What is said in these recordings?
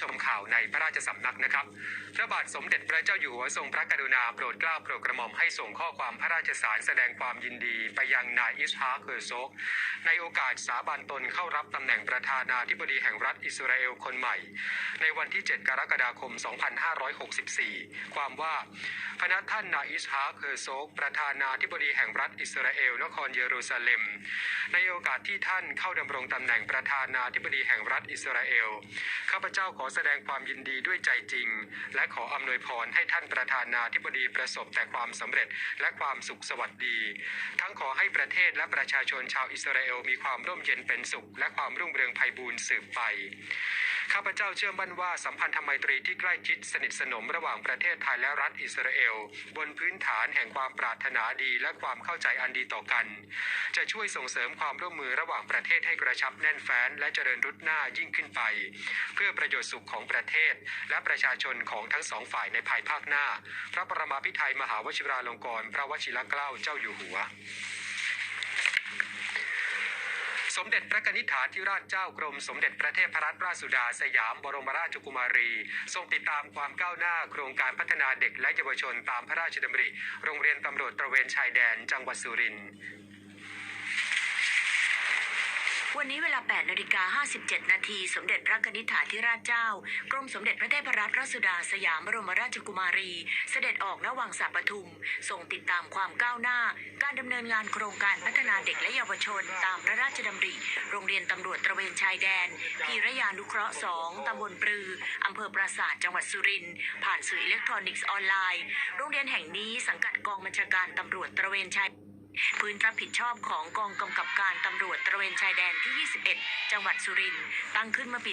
ชมข่าวในพระราชสำนักนะครับ พระบาทสมเด็จพระเจ้าอยู่หัวทรงพระกรุณาโปรดเกล้าโปรดกระหม่อมให้ส่งข้อความพระราชสารแสดงความยินดีไปยังนายอิสฮาร์เคอร์โซก ในโอกาสสาบานตนเข้ารับตำแหน่งประธานาธิบดีแห่งรัฐอิสราเอลคนใหม่ ในวันที่ 7 กรกฎาคม 2564 ความว่าพระนักท่านนายอิสฮาร์เคอร์โซก ประธานาธิบดีแห่งรัฐอิสราเอลนครเยรูซาเล็ม ในโอกาสที่ท่านเข้าดำรงตำแหน่งประธานาธิบดีแห่งรัฐอิสราเอลข้าพเจ้าขอแสดงความยินดีด้วยใจจริง และขออำนวยพรให้ท่านประธานาธิบดีประสบแต่ความสำเร็จและความสุขสวัสดี ทั้งขอให้ประเทศและประชาชนชาวอิสราเอลมีความร่มเย็นเป็นสุข และความรุ่งเรืองไพบูรย์สืบไปข้าพเจ้าเชื่อมั่นว่าสัมพันธไมตรีที่ใกล้ชิดสนิทสนมระหว่างประเทศไทยและรัฐอิสราเอล บนพื้นฐานแห่งความปรารถนาดีและความเข้าใจอันดีต่อกัน จะช่วยส่งเสริมความร่วมมือระหว่างประเทศให้กระชับแน่นแฟ้นและเจริญรุดหน้ายิ่งขึ้นไป เพื่อประโยชน์สุขของประเทศ และประชาชนของทั้งสองฝ่ายในภายภาคหน้า พระประมาพิไทยมหาวชิราลงกรณ์พระวชิรเกล้าเจ้าอยู่หัวสมเด็จพระนิษฐาธิราชเจ้ากรมสมเด็จพระเทพรัตนราชสุดาสยามบรมราชกุมารี ทรงติดตามความก้าวหน้าโครงการพัฒนาเด็กและเยาวชนตามพระราชดำริ โรงเรียนตำรวจตระเวนชายแดนจังหวัดสุรินทร์ วันนี้เวลา8นาฬิกา57 นาที สมเด็จพระนิษฐาธิราชเจ้า กรมสมเด็จพระเทพรัตนราชสุดาสยามบรมราชกุมารี เสด็จออกณวังสาปทุมทรงติดตามความก้าวหน้า การดำเนินงานโครงการพัฒนาเด็กและเยาวชน ตามพระราชดำริ โรงเรียนตำรวจตระเวนชายแดน พีระยานุเคราะห์ 2ตำบลปรืออำเภอปราสาทจังหวัดสุรินทร์ผ่านสื่ออิเล็กทรอนิกส์ออนไลน์ โรงเรียนแห่งนี้สังกัดกองบัญชาการตำรวจตระเวนชาย พื้นรับผิดชอบของกองกำกับการตำรวจตระเวนชายแดนที่ 21 จังหวัดสุรินทร์ตั้งขึ้นเมื่อปี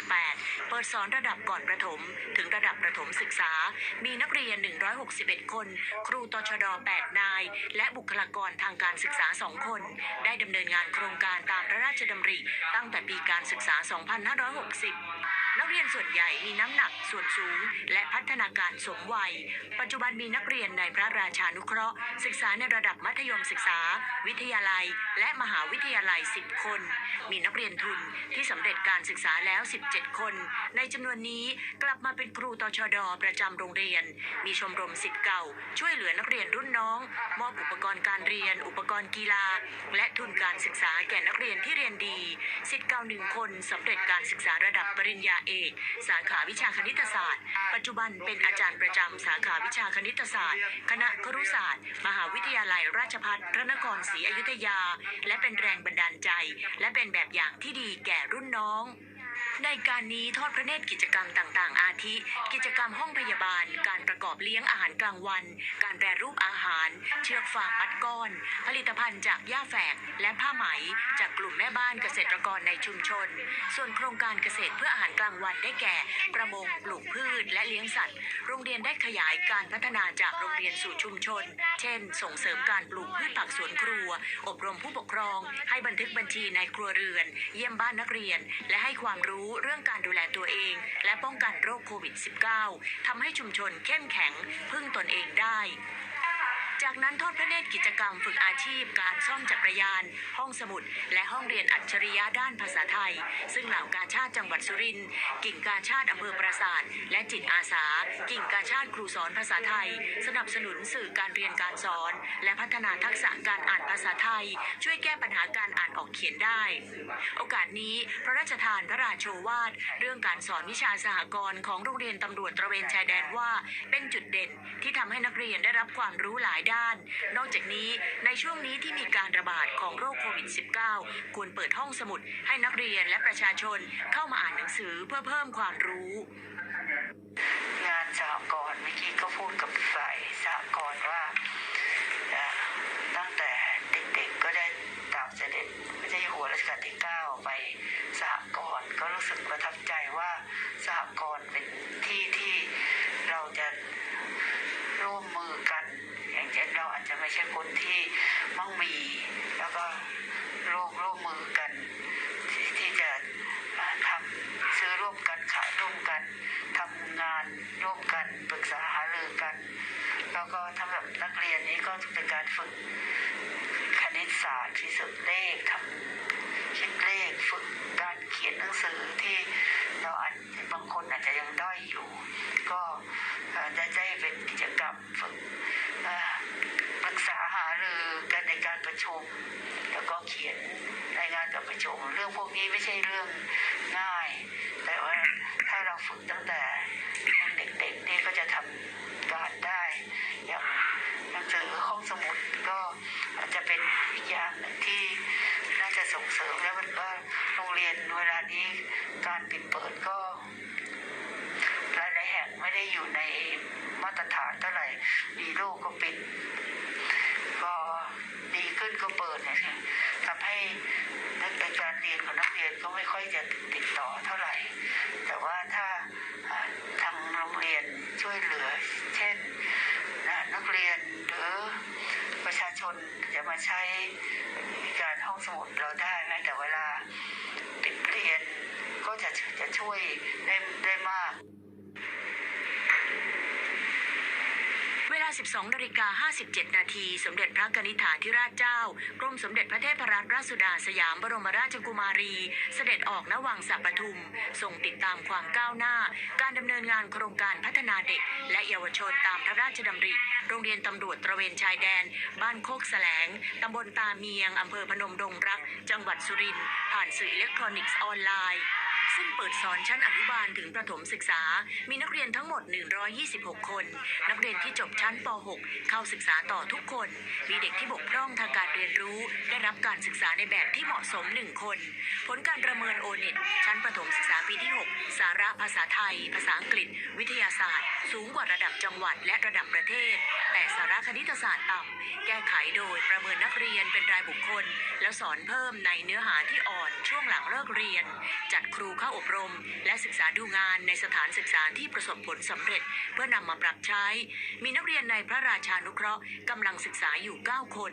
2538 เปิดสอนระดับก่อนประถม ถึงระดับประถมศึกษา มีนักเรียน 161 คน ครูตชด 8 นาย และบุคลากรทางการศึกษา 2 คน ได้ดำเนินงานโครงการตามพระราชดำริ ตั้งแต่ปีการศึกษา 2560 นักเรียนส่วนใหญ่มีน้ำหนักส่วนสูง และพัฒนาการสมวัย ปัจจุบันมีนักเรียนในพระราชานุเคราะห์ ศึกษาในระดับมัธยมศึกษา วิทยาลัย และมหาวิทยาลัย 10 คน มีนักเรียนทุนที่สำเร็จการศึกษาแล้ว 17 คน ในจำนวนนี้กลับมาเป็นครูตชดประจำโรงเรียน มีชมรมสิทธิ์เก่า ช่วยเหลือนักเรียนรุ่นน้อง มอบอุปกรณ์การเรียน อุปกรณ์กีฬา และทุนการศึกษาแก่นักเรียนที่เรียนดีสิทธิ์เก่าหนึ่งคนสำเร็จการศึกษาระดับปริญญาเอก สาขาวิชาคณิตศาสตร์ ปัจจุบันเป็นอาจารย์ประจำสาขาวิชาคณิตศาสตร์ คณะครุศาสตร์ มหาวิทยาลัยราชภัฏพระนครศรีอยุธยา และเป็นแรงบันดาลใจ และเป็นแบบอย่างที่ดีแก่รุ่นน้อง ในการนี้ทอดพระเนตรกิจกรรมต่างๆ อาทิ กิจกรรมห้องพยาบาล การประกอบเลี้ยงอาหารกลางวัน การแปรรูปอาหาร เชือกฟางมัดก้อน ผลิตภัณฑ์จากหญ้าแฝกและผ้าไหม จากกลุ่มแม่บ้านเกษตรกรในชุมชน ส่วนโครงการเกษตรเพื่ออาหารกลางวันได้แก่ ประมงปลูกพืชและเลี้ยงสัตว์ โรงเรียนได้ขยายการพัฒนาจากโรงเรียนสู่ชุมชนเช่น ส่งเสริมการปลูกพืชผักสวนครัว อบรมผู้ปกครอง ให้บันทึกบัญชีในครัวเรือน เยี่ยมบ้านนักเรียน และให้ความรู้เรื่องการดูแลตัวเอง และป้องกันโรคโควิด -19 ทำให้ชุมชนเข้มแข็งพึ่งตนเองได้ จากนั้นทอดพระเนตรกิจกรรมฝึกอาชีพ การซ่อมจักรยาน ห้องสมุด และห้องเรียนอัจฉริยะด้านภาษาไทย ซึ่งเหล่ากาชาติจังหวัดสุรินทร์ กิ่งกาชาติอำเภอปราสาทและจิตอาสา กิ่งกาชาติครูสอนภาษาไทย สนับสนุนสื่อการเรียนการสอน และพัฒนาทักษะการอ่านภาษาไทย ช่วยแก้ปัญหาการอ่านออกเขียนได้ โอกาสนี้พระราชทานพระราโชวาท เรื่องการสอนวิชาสหกรณ์ของโรงเรียนตำรวจตระเวนชายแดนว่า เป็นจุดเด่นที่ทำให้นักเรียนได้รับความรู้หลายด้าน นอกจากนี้ในช่วงนี้ที่มีการระบาดของโรคโควิด -19 ควรเปิดห้องสมุดให้นักเรียนและประชาชนเข้ามาอ่านหนังสือเพื่อเพิ่มความรู้ งานสหกรณ์เมื่อกี้ก็พูดกับฝ่ายสหกรณ์ว่าตั้งแต่เด็กๆก็ได้ตามเสด็จพระเจ้าอยู่หัวรัชกาลที่ 9 ไปสหกรณ์ก็รู้สึกประทับใจว่าสหกรณ์เป็นที่ที่เราจะร่วมมือกัน อาอาจจะไม่ใช่คนที่มั่งมี แล้วก็ร่วมร่วมมือกันที่ที่จะทำซื้อร่วมกันขายร่วมกันทำงานร่วมกันปรึกษาหารือกัน แล้วก็สำหรับนักเรียนนี้ก็เป็นการฝึกคณิตศาสตร์ที่สุดเลขทำคิดเลขฝึกการเขียนหนังสือที่เราอาจปิด ชุม แล้วก็เขียนรายงานกับประชุม เรื่องพวกนี้ไม่ใช่เรื่องง่าย มาใช้การห้องสมุดเราได้นะแต่เวลาปิดเรียนก็จะจะช่วยได้ได้มาก เวลา 12นาฬิกา57 นาที สมเด็จพระกนิษฐาธิราชเจ้ากรมสมเด็จพระเทพรัตนราชสุดาสยามบรมราชกุมารี เสด็จออกณวังสัปทุมทรงติดตามความก้าวหน้า การดำเนินงานโครงการพัฒนาเด็ก และเยาวชนตามพระราชดำริ โรงเรียนตำรวจตระเวนชายแดน บ้านโคกแสลงตำบลตาเมียงอำเภอพนมดงรัก จังหวัดสุรินทร์ผ่านสื่ออิเล็กทรอนิกส์ออนไลน์ ซึ่งเปิดสอนชั้นอนุบาลถึงประถมศึกษา มีนักเรียนทั้งหมด 126 คน นักเรียนที่จบชั้นป .6 เข้าศึกษาต่อทุกคน มีเด็กที่บกพร่องทางการเรียนรู้ ได้รับการศึกษาในแบบที่เหมาะสม 1 คน ผลการประเมินโอเน็ตชั้นประถมศึกษาปีที่ 6 สาระภาษาไทย ภาษาอังกฤษ วิทยาศาสตร์ สูงกว่าระดับจังหวัดและระดับประเทศ แต่สาระคณิตศาสตร์ต่ำแก้ไขโดยประเมินนักเรียนเป็นรายบุคคล แล้วสอนเพิ่มในเนื้อหาที่อ่อนช่วงหลังเลิกเรียน จัดครูเข้าอบรม และศึกษาดูงานในสถานศึกษาที่ประสบผลสำเร็จ เพื่อนำมาปรับใช้ มีนักเรียนในพระราชานุเคราะห์กำลังศึกษาอยู่ 9 คน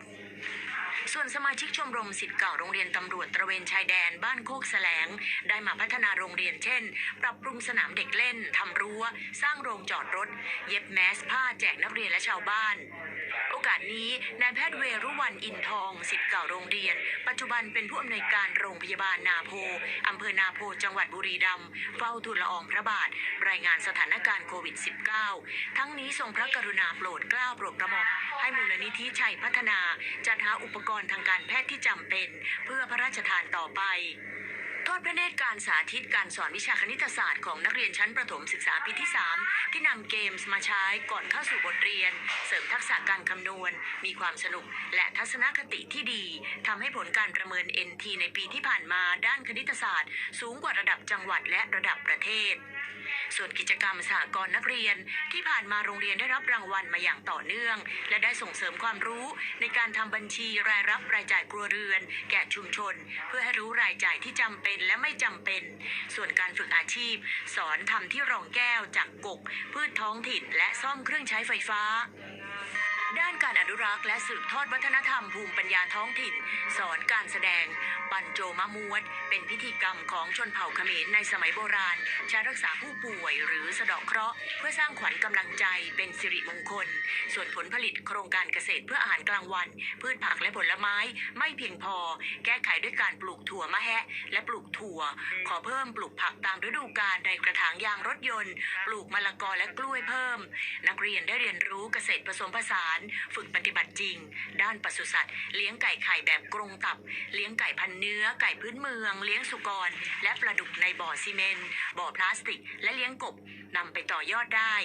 ส่วนสมาชิกชมรมสิทธิ์เก่าโรงเรียนตำรวจตระเวนชายแดนบ้านโคกแสลง ได้มาพัฒนาโรงเรียนเช่น ปรับปรุงสนามเด็กเล่นทำรั้ว สร้างโรงจอดรถ เย็บแมสผ้าแจกนักเรียนและชาวบ้าน อกาสนี้นายแพทย์เวรุวันอินทองสิทธิ์เก่าโรงเรียน ปัจจุบันเป็นผู้อำนวยการโรงพยาบาลนาโพอำเภอนาโพจังหวัดบุรีรัมย์เฝ้าทูลละอองพระบาท รายงานสถานการณ์โควิด -19 ทั้งนี้ทรงพระกรุณาโปรดเกล้าโปรดกระหม่อมให้มูลนิธิชัยพัฒนาจัดหาอุปกรณ์ทางการแพทย์ที่จำเป็น เพื่อพระราชทานต่อไป ทอดพระเนตรการสาธิตการสอนวิชาคณิตศาสตร์ของนักเรียนชั้นประถมศึกษาปีที่ 3 ที่นำเกมส์มาใช้ก่อนเข้าสู่บทเรียน เสริมทักษะการคำนวณ มีความสนุกและทัศนคติที่ดีทำให้ผลการประเมิน NT ในปีที่ผ่านมาด้านคณิตศาสตร์ สูงกว่าระดับจังหวัดและระดับประเทศ ส่วนกิจกรรมสหกรณ์นักเรียน ที่ผ่านมาโรงเรียนได้รับรางวัลมาอย่างต่อเนื่อง และได้ส่งเสริมความรู้ในการทำบัญชีรายรับรายจ่ายครัวเรือน แก่ชุมชน เพื่อให้รู้รายจ่ายที่จำเป็นและไม่จำเป็น ส่วนการฝึกอาชีพ สอนทำที่รองแก้วจากกก พืชท้องถิ่นและซ่อมเครื่องใช้ไฟฟ้าานการอนุรักษ์และสืบทอดวัฒนธรรมภูมิปัญญาท้องถิ่น สอนการแสดง ปันโจมะมวด เป็นพิธีกรรมของชนเผ่าเขมรในสมัยโบราณ ใช้รักษาผู้ป่วยหรือสะเดาะเคราะห์เพื่อสร้างขวัญกำลังใจเป็นสิริมงคล ส่วนผลผลิตโครงการเกษตรเพื่ออาหารกลางวัน พืชผักและผลไม้ไม่เพียงพอ แก้ไขด้วยการปลูกถั่วมะแฮะ และปลูกถั่ว ขอเพิ่มปลูกผักตามฤดูกาลในกระถางยางรถยนต์ ปลูกมะละกอและกล้วยเพิ่ม นักเรียนได้เรียนรู้เกษตรผสมผสานฝึกปฏิบัติจริง ด้านปศุสัตว์ เลี้ยงไก่ไข่แบบกรงตับ เลี้ยงไก่พันเนื้อ ไก่พื้นเมือง เลี้ยงสุกร และปลาดุกในบ่อซีเมนต์บ่อพลาสติก และเลี้ยงกบนำไปต่อยอดได้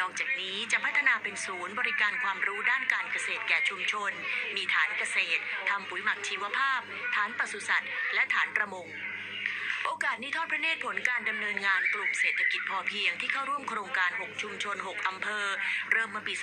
นอกจากนี้จะพัฒนาเป็นศูนย์บริการความรู้ด้านการเกษตรแก่ชุมชน มีฐานเกษตรทำปุ๋ยหมักชีวภาพ ฐานปศุสัตว์ และฐานประมง โอกาสนี้ทอดพระเนตรผลการดำเนินงานกลุ่มเศรษฐกิจพอเพียงที่เข้าร่วมโครงการ 6 ชุมชน 6 อำเภอ เริ่มมาปี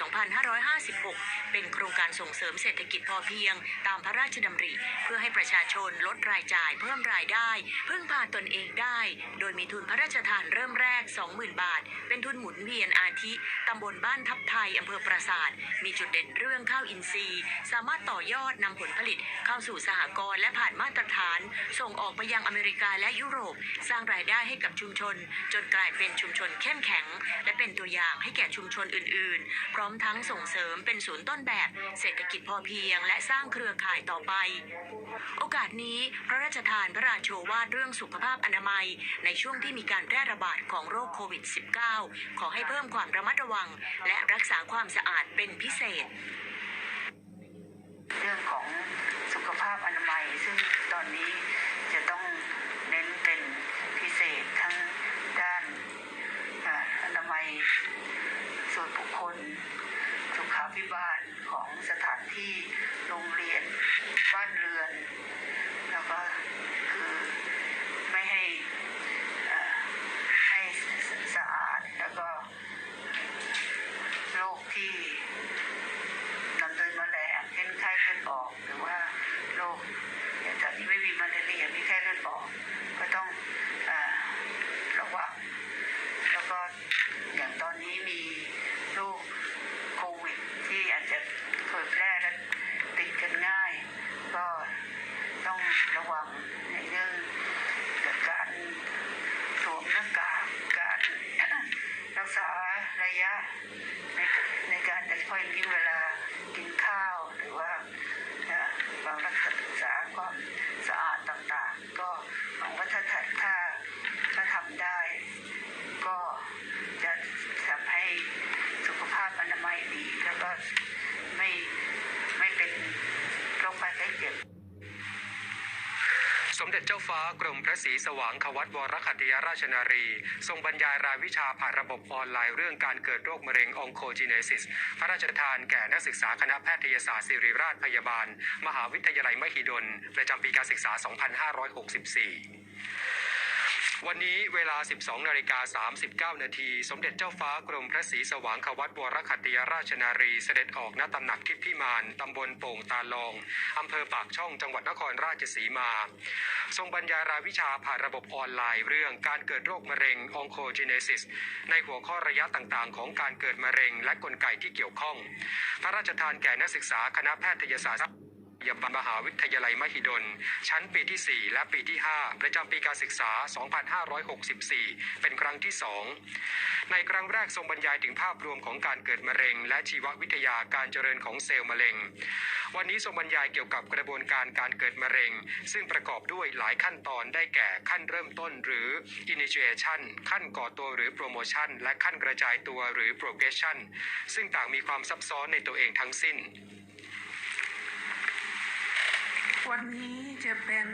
2556 เป็นโครงการส่งเสริมเศรษฐกิจพอเพียง ตามพระราชดำริ เพื่อให้ประชาชนลดรายจ่ายเพิ่มรายได้ พึ่งพาตนเองได้ โดยมีทุนพระราชทานเริ่มแรก 20,000 บาท เป็นทุนหมุนเวียนอาทิตำบลบ้านทับไทยอำเภอปราสาทมีจุดเด่นเรื่องข้าวอินทรีย์ สามารถต่อยอดนำผลผลิตเข้าสู่สหกรณ์และผ่านมาตรฐาน ส่งออกไปยังอเมริกาและยุโรป สร้างรายได้ให้กับชุมชน จนกลายเป็นชุมชนเข้มแข็ง และเป็นตัวอย่างให้แก่ชุมชนอื่น ๆ พร้อมทั้งส่งเสริมเป็นศูนย์ต้นแบบ เศรษฐกิจพอเพียง และสร้างเครือข่ายต่อไป โอกาสนี้พระราชทานพระราชโชวาทเรื่องสุขภาพอนามัย ในช่วงที่มีการแพร่ระบาดของโรคโควิด -19 ขอให้เพิ่มความระมัดระวัง และรักษาความสะอาดเป็นพิเศษ เรื่องของสุขภาพอนามัยซึ่งตอนนี้จะต้องเน้นเป็นพิเศษทั้งด้านอ่าอนามัยส่วนบุคคล สุขาภิบาลของสถานที่โรงเรียนบ้านเรือน แล้วก็คือไม่ให้เอ่อ เจ้า ฟ้ากรมพระศรีสว่างควัตวรคัตยราชนารี ทรงบรรยายรายวิชาผ่านระบบออนไลน์เรื่องการเกิดโรคมะเร็งองโคจีเนซิส พระราชทานแก่นักศึกษาคณะแพทยศาสตร์ศิริราชพยาบาล มหาวิทยาลัยมหิดล ประจำปีการศึกษา 2564 วันนี้เวลา 12 นาฬิกา 39 นาที สมเด็จเจ้าฟ้ากรมพระศรีสว่างควัตวรคัตยราชนารีเสด็จออกณตำหนักทิพย์พิมาน ตำบลโป่งตาลอง อำเภอปากช่องจังหวัดนครราชสีมา ทรงบรรยายรายวิชาผ่านระบบออนไลน์เรื่องการเกิดโรคมะเร็งองโคจีเนซิสในหัวข้อระยะต่างๆ ของการเกิดมะเร็งและกลไกที่เกี่ยวข้อง พระราชทานแก่นักศึกษาคณะแพทยศาสตร์ ยาบาลมหาวิทยาลัยมหิดล ชั้นปีที่ 4 และปีที่ 5 ประจำปีการศึกษา 2564 เป็นครั้งที่ 2 ในครั้งแรกทรงบรรยายถึงภาพรวมของการเกิดมะเร็ง และชีววิทยาการเจริญของเซลล์มะเร็ง วันนี้ทรงบรรยายเกี่ยวกับกระบวนการการเกิดมะเร็ง ซึ่งประกอบด้วยหลายขั้นตอนได้แก่ขั้นเริ่มต้นหรือ initiation ขั้นก่อตัวหรือ promotion และขั้นกระจายตัวหรือ progression ซึ่งต่างมีความซับซ้อนในตัวเองทั้งสิ้น วันนี้จะเป็น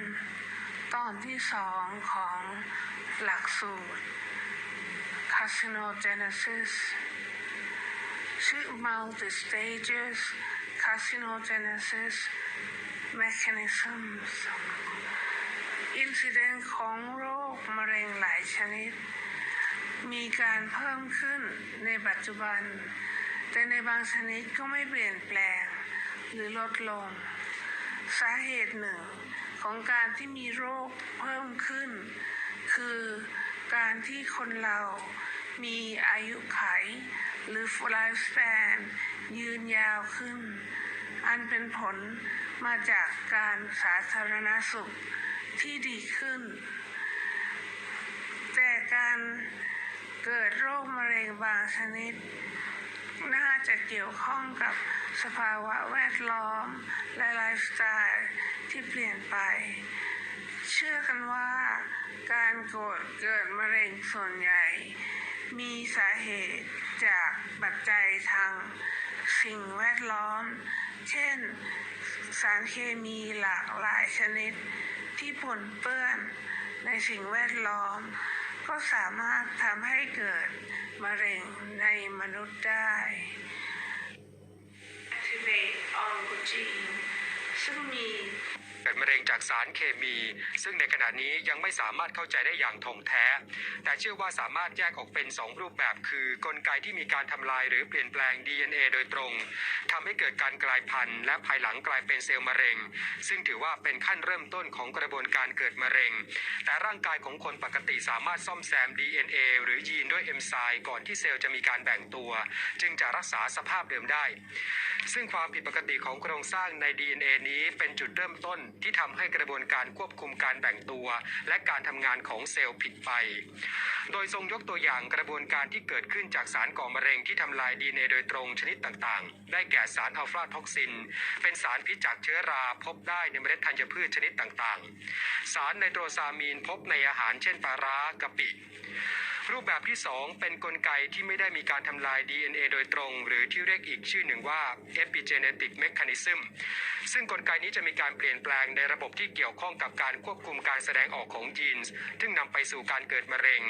ตอนที่สองของหลักสูตร Carcinogenesis ชื่อ Multi-Stages Carcinogenesis Mechanisms Incident ของโรคมะเร็งหลายชนิด มีการเพิ่มขึ้นในปัจจุบัน แต่ในบางชนิดก็ไม่เปลี่ยนแปลงหรือลดลง สาเหตุหนึ่ง ของการที่มีโรคเพิ่มขึ้น คือการที่คนเรามีอายุไข หรือ lifespan ยืนยาวขึ้น อันเป็นผลมาจากการสาธารณสุขที่ดีขึ้น แต่การเกิดโรคมะเร็งบางชนิด น่าจะเกี่ยวข้องกับ สภาวะแวดล้อม และไลฟ์สไตล์ที่เปลี่ยนไป เชื่อกันว่าการเกิดเกิดมะเร็งส่วนใหญ่ มีสาเหตุจากปัจจัยทางสิ่งแวดล้อม เช่น สารเคมีหลากหลายชนิดที่ปนเปื้อนในสิ่งแวดล้อม ก็สามารถทำให้เกิดมะเร็งในมนุษย์ได้ activate oncogene ซึ่งมี เกิดมะเร็งจากสารเคมี ซึ่งในขณะนี้ยังไม่สามารถเข้าใจได้อย่างท่องแท้ แต่เชื่อว่าสามารถแยกออกเป็น 2 รูปแบบ คือกลไกที่มีการทำลายหรือเปลี่ยนแปลง DNA โดยตรงทำให้เกิดการกลายพันธุ์ และภายหลังกลายเป็นเซลล์มะเร็ง ซึ่งถือว่าเป็นขั้นเริ่มต้นของกระบวนการเกิดมะเร็ง แต่ร่างกายของคนปกติสามารถซ่อมแซม DNA หรือยีนด้วยเอนไซม์ก่อนที่เซลล์จะมีการแบ่งตัว จึงจะรักษาสภาพเดิมได้ ซึ่งความผิดปกติของโครงสร้างใน DNA นี้เป็นจุดเริ่มต้นที่ทำให้กระบวนการควบคุมการแบ่งตัว และการทำงานของเซลล์ผิดไป โดยทรงยกตัวอย่างกระบวนการที่เกิดขึ้นจากสารก่อมะเร็งที่ทำลาย DNA โดยตรงชนิดต่างๆ ได้แก่สารอัลฟาท็อกซิน เป็นสารพิษจากเชื้อราพบได้ในเมล็ดธัญพืชชนิดต่างๆ สารไนโตรซามีนพบในอาหารเช่นปลาร้ากะปิ รูปแบบที่ 2 เป็นนกลไกที่ไม่ได้มีการทำลาย DNA โดยตรง หรือที่เรียกอีกชื่อหนึ่งว่า epigenetic mechanism ซึ่งกลไกนี้จะมีการเปลี่ยนแปลงในระบบที่เกี่ยวข้องกับการควบคุมการแสดงออกของยีนส์ซึ่งนำไปสู่การเกิดมะเร็ง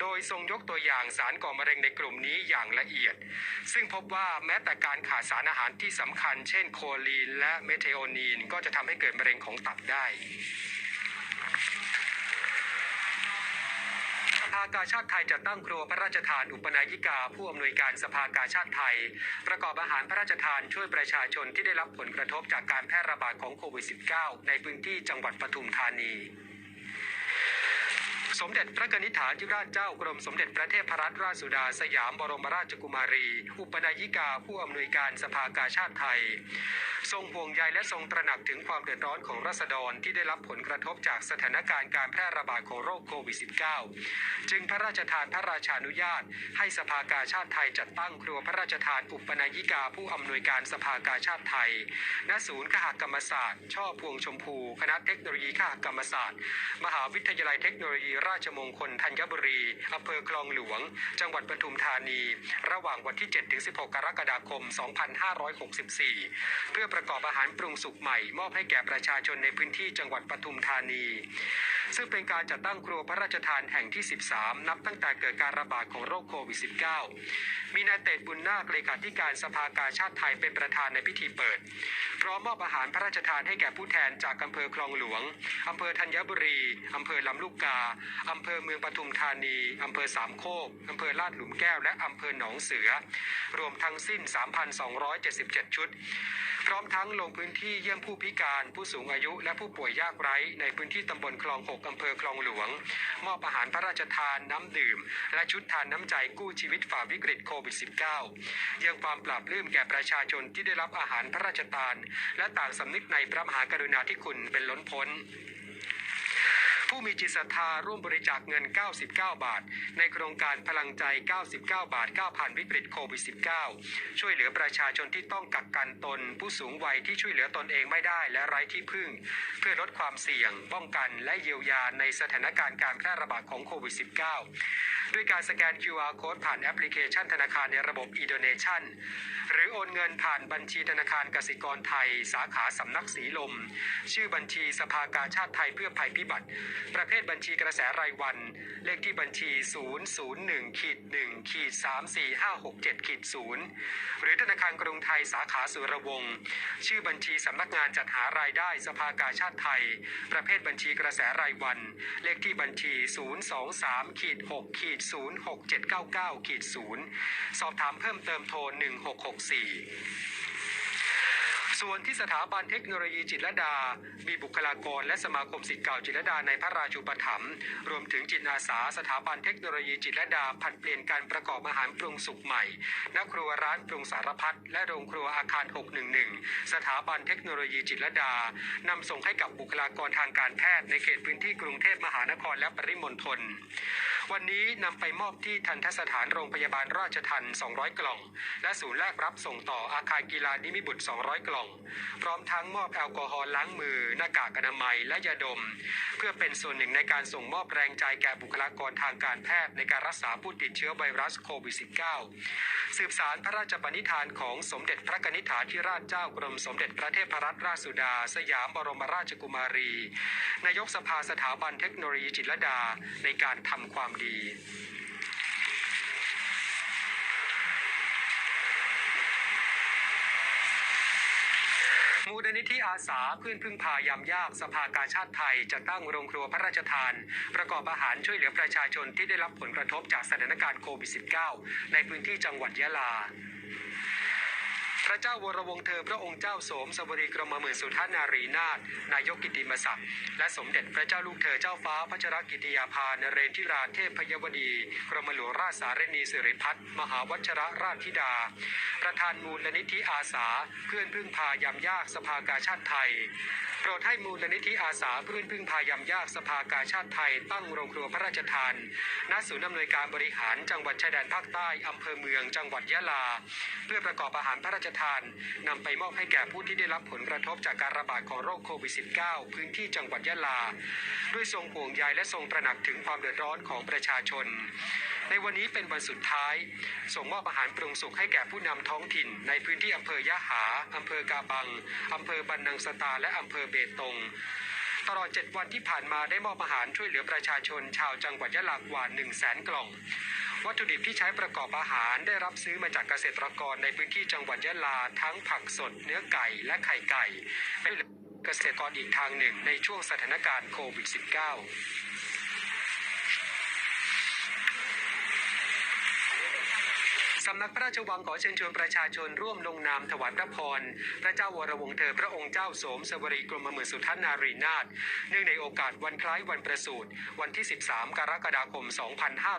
โดยทรงยกตัวอย่างสารก่อมะเร็งในกลุ่มนี้อย่างละเอียด ซึ่งพบว่าแม้แต่การขาดสารอาหารที่สำคัญ เช่นโคลีน และเมเทโอนีน ก็จะทำให้เกิดมะเร็งของตับได้ ภากาชาติไทยจัดตั้งครัวพระราชทานอุปนายิกา ผู้อำนวยการสภากาชาติไทย ประกอบอาหารพระราชทานช่วยประชาชนที่ได้รับผลกระทบจากการแพร่ระบาดของโควิด -19 ในพื้นที่จังหวัดปทุมธานี สมเด็จพระนิษฐาธิราชเจ้ากรมสมเด็จพระเทพรัตนราชสุดาสยามบรมราชกุมารี อุปนายิกาผู้อำนวยการสภากาชาติไทย ทรงห่วงใยและทรงตระหนักถึงความเดือดร้อนของราษฎรที่ได้รับผลกระทบจากสถานการณ์การแพร่ระบาดของโรคโควิด -19 จึงพระราชทานพระราชานุญาต ให้สภากาชาติไทยจัดตั้งครัวพระราชทานอุปนายิกาผู้อำนวยการสภากาชาติไทย ณ ศูนย์ขหกรรมศาสตร์ ช่อพวงชมพู คณะเทคโนโลยีขหกรรมศาสตร์ มหาวิทยาลัยเทคโนโลยีราชมงคลธัญบุรีอำเภอคลองหลวง จังหวัดปทุมธานี ระหว่างวันที่ 7-16 กรกฎาคม 2564 เพื่อประกอบอาหารปรุงสุกใหม่ มอบให้แก่ประชาชนในพื้นที่จังหวัดปทุมธานี ซึ่งเป็นการจัดตั้งครัวพระราชทานแห่งที่ 13 นับตั้งแต่เกิดการระบาดของโรคโควิด -19 มีนายเตดบุญนาคเลขาธิการสภากาชาติไทยเป็นประธานในพิธีเปิด ร้อมมอบอาหารพระราชทานให้แก่ผู้แทนจากอำเภอคลองหลวง อำเภอธัญบุรี อำเภอลำลูกกา อำเภอเมืองปทุมธานี อำเภอสามโคก อำเภอลาดหลุมแก้ว และอำเภอหนองเสือ รวมทั้งสิ้น 3,277 ชุด พร้อมทั้งลงพื้นที่เยี่ยมผู้พิการ ผู้สูงอายุ และผู้ป่วยยากไร้ ในพื้นที่ตำบลคลองหกอำเภอคลองหลวง มอบอาหารพระราชทานน้ำดื่ม และชุดทานน้ำใจกู้ชีวิตฝ่าวิกฤตโควิด -19 ยังความปราบปลื้มแก่ประชาชนที่ได้รับอาหารพระราชทาน และต่างสำนึกในพระมหากรุณาธิคุณเป็นล้นพ้น ผู้มีจิตศรัทธาร่วมบริจาคเงิน 99 บาท ในโครงการพลังใจ 99 บาท 9,000 วิกฤตโควิด -19 ช่วยเหลือประชาชนที่ต้องกักกันตน ผู้สูงวัยที่ช่วยเหลือตนเองไม่ได้และไร้ที่พึ่ง เพื่อลดความเสี่ยง ป้องกันและเยียวยาในสถานการณ์การแพร่ระบาดของโควิด -19 ด้วยการสแกน QR code ผ่านแอปพลิเคชันธนาคารในระบบ e-donation หรือโอนเงินผ่านบัญชีธนาคารกสิกรไทย สาขาสำนักสีลม ชื่อบัญชีสภากาชาติไทยเพื่อภัยพิบัติ ประเภทบัญชีกระแสรายวัน เลขที่บัญชี 001ขีด1ขีด34567ขีด0หรือธนาคารกรุงไทยสาขาสุรวงศ์ชื่อบัญชีสำนักงานจัดหารายได้สภากาชาติไทย ประเภทบัญชีกระแสรายวัน เลขที่บัญชี 023ขีด6ขีด06799ขีด0สอบถามเพิ่มเติมโทร 1664 ส่วนที่สถาบันเทคโนโลยีจิตรดา มีบุคลากรและสมาคมสิทธิ์เก่าจิตรดาในพระราชูปถัมภ์รวมถึงจิตอาสาสถาบันเทคโนโลยีจิตรดาผัดเปลี่ยนการประกอบอาหารปรุงสุกใหม่นักครัวร้านปรุงสารพัดและโรงครัวอาคาร 611 สถาบันเทคโนโลยีจิตรดานำส่งให้กับบุคลากรทางการแพทย์ในเขตพื้นที่กรุงเทพมหานครและปริมณฑลวันนี้นำไปมอบที่ทันทสถานโรงพยาบาลราชทัน 200 กล่อง และศูนย์แลกรับส่งต่ออาคารกีฬานิมิบุตร 200 กล่องพร้อมทั้งมอบแอลกอฮอล์ล้างมือ หน้ากากอนามัยและยาดม เพื่อเป็นส่วนหนึ่งในการส่งมอบแรงใจแก่บุคลากรทางการแพทย์ในการรักษาผู้ติดเชื้อไวรัสโควิด -19 สืบสารพระราชปณิธานของสมเด็จพระกนิษฐาธิราชเจ้ากรมสมเด็จพระเทพรัตนราชสุดา สยามบรมราชกุมารี นายกสภาสถาบันเทคโนโลยีจิตรลดาในการทำความดี นิธิอาสาเพื่อนพึ่งพายามยากสภากาชาติไทยจะตั้งโรงครัวพระราชทาน ประกอบอาหารช่วยเหลือประชาชนที่ได้รับผลกระทบจากสถานการณ์โควิด -19 ในพื้นที่จังหวัดยะลา พระเจ้าวรวงเธอพระองค์เจ้าโสมสวรีกรมหมื่นสุทานารีนาถนายกกิติมศักดิ์และสมเด็จพระเจ้าลูกเธอเจ้าฟ้าพัชรกิติยาภานเรนทิราเทพพยวดี กรมหลวงราชสารณีสิริพัฒน์มหาวัชระราชธิดา ประธานมูลนิธิอาสา เพื่อนพึ่งพายามยากสภากาชาติไทย โปรดให้มูลนิธิอาสาเพื่อนพึ่งพายามยากสภากาชาติไทย ตั้งโรงครัวพระราชทาน ณ ศูนย์อำนวยการบริหารจังหวัดชายแดนภาคใต้อำเภอเมืองจังหวัดยะลา เพื่อประกอบอาหารพระราชทานนำไปมอบให้แก่ผู้ที่ได้รับผลกระทบจากการระบาดของโรคโควิด -19 พื้นที่จังหวัดยะลา ด้วยทรงห่วงใยและทรงตระหนักถึงความเดือดร้อนของประชาชน ในวันนี้เป็นวันสุดท้าย ส่งมอบอาหารปรุงสุกให้แก่ผู้นำท้องถิ่น ในพื้นที่อำเภอยะหาอำเภอกาบังอำเภอบันนังสตาและอำเภอเบตงตลอด 7 วันที่ผ่านมาได้มอบอาหารช่วยเหลือประชาชนชาวจังหวัดยะลากว่า 1 0 0 0 0แสนกล่อง วัตถุดิบที่ใช้ประกอบอาหารได้รับซื้อมาจากเกษตรกรในพื้นที่จังหวัดยะลา ทั้งผักสด เนื้อไก่และไข่ไก่เป็นเกษตรกรอีกทางหนึ่งในช่วงสถานการณ์โควิด -19 สำนักพระราชวังขอเชิญชวนประชาชนร่วมลงนามถวายพระพร พระเจ้าวรวงเธอพระองค์เจ้าโสมสวรีกรมหมื่นสุทัศนารีนาถเนื่องในโอกาสวันคล้ายวันประสูติวันที่ 13 กรกฎาคม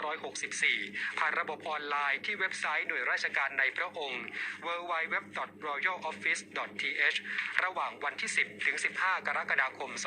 2564 ผ่านระบบออนไลน์ที่เว็บไซต์หน่วยราชการในพระองค์ www.royaloffice.th ระหว่างวันที่ 10 ถึง 15 กรกฎาคม 2564